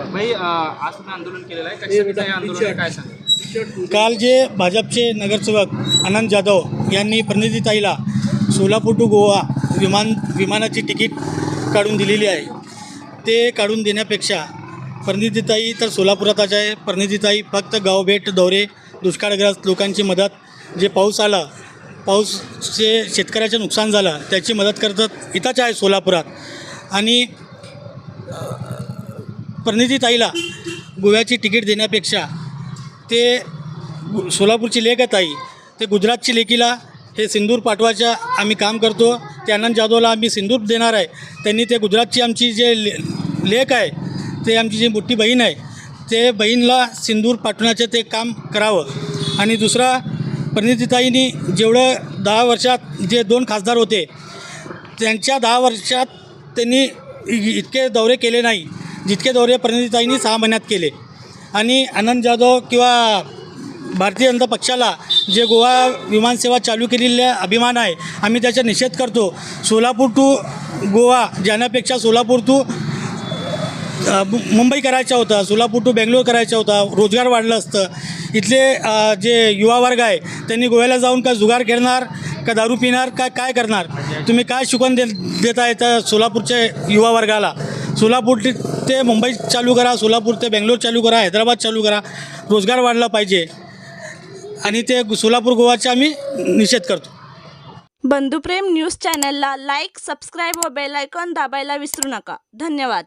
आज तुम्ही आंदोलन केलेलं आहे. कशासाठी हे आंदोलन काय सांगा? काल जे भाजपचे नगरसेवक आनंद जाधव यांनी प्रतिनिधीताईला सोलापूर टू गोवा विमान विमानाची तिकीट काढून दिलेली आहे. ते काढून देण्यापेक्षा प्रतिनिधीताई तर सोलापुरातच आहे. प्रतिनिधीताई फक्त गावभेट दौरे दुष्काळग्रस्त लोकांची मदत जे पाऊस आला पाऊसचे शेतकऱ्याचं नुकसान झालं त्याची मदत करतात. इथंच आहे सोलापुरात. आणि प्रतिनिधीताईला गोव्याची तिकीट देण्यापेक्षा ते गु- सोलापूरची लेख आहे ताई ते गुजरातची लेकीला हे सिंदूर पाठवायच्या आम्ही काम करतो. ते आनंद जाधवला आम्ही सिंदूर देणार आहे. त्यांनी ते गुजरातची आमची जे ले लेख आहे ते आमची जी मोठी बहीण आहे ते बहीणला सिंदूर पाठवण्याचं ते काम करावं. आणि दुसरा प्रतिनिधीताईंनी जेवढं दहा वर्षात जे दोन खासदार होते त्यांच्या दहा वर्षात त्यांनी इतके दौरे केले नाही. जितके दौरे प्रतिनिधीताईंनी सहा महिन्यात केले. आणि आनंद जाधव किंवा भारतीय जनता पक्षाला जे गोवा विमानसेवा चालू केलेल्या अभिमान आहे आम्ही त्याचा निषेध करतो. सोलापूर टू गोवा जाण्यापेक्षा सोलापूर टू मुंबई करायचा होता सोलापूर टू बेंगलोर करायचा होता रोजगार वाढलं असतं. इथले जे युवा वर्ग आहे त्यांनी गोव्याला जाऊन का जुगार खेळणार का दारू पिणार काय काय करणार? तुम्ही काय शिकवण दे देता येतं सोलापूरच्या युवा वर्गाला? सोलापूर ते- ते मुंबई चालू करा सोलापूर ते बेंगलोर चालू करा हैदराबाद चालू करा. रोजगार वाढला पाहिजे. आणि ते सोलापूर गोवाचा आम्ही निषेध करतो. बंधुप्रेम न्यूज चॅनलला लाईक सबस्क्राईब व बेलायकॉन दाबायला विसरू नका. धन्यवाद.